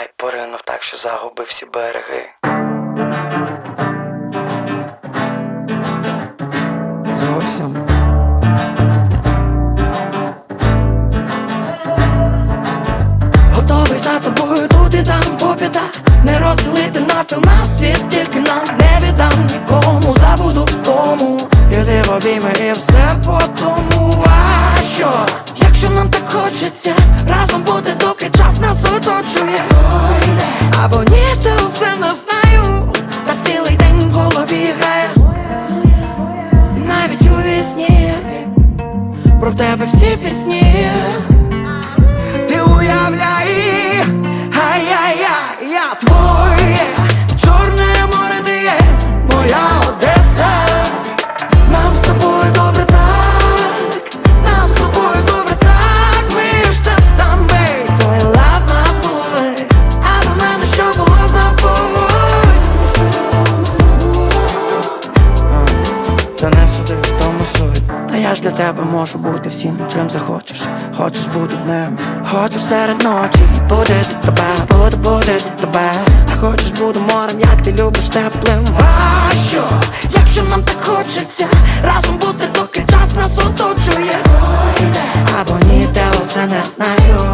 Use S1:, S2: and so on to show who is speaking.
S1: Ай, поринув так, що загубив всі береги. Зовсім. Готовий за тобою тут і там по п'ятах Не розділити навпіл на світ, тільки нам не віддам нікому, забуду в тому Іди в обійми і все по тому Або ні, та усе не знаю. Та цілий день в голові грає. Навіть у вісні. Про тебе всі пісні я ж для тебе можу бути всім, чим захочеш. Хочеш бути днем, хочеш серед ночі. Будити тебе, буду тут тебе. А хочеш буду морем, як ти любиш теплим. А що, якщо нам так хочеться Разом бути, доки час нас оточує. Або ні, те усе не знаю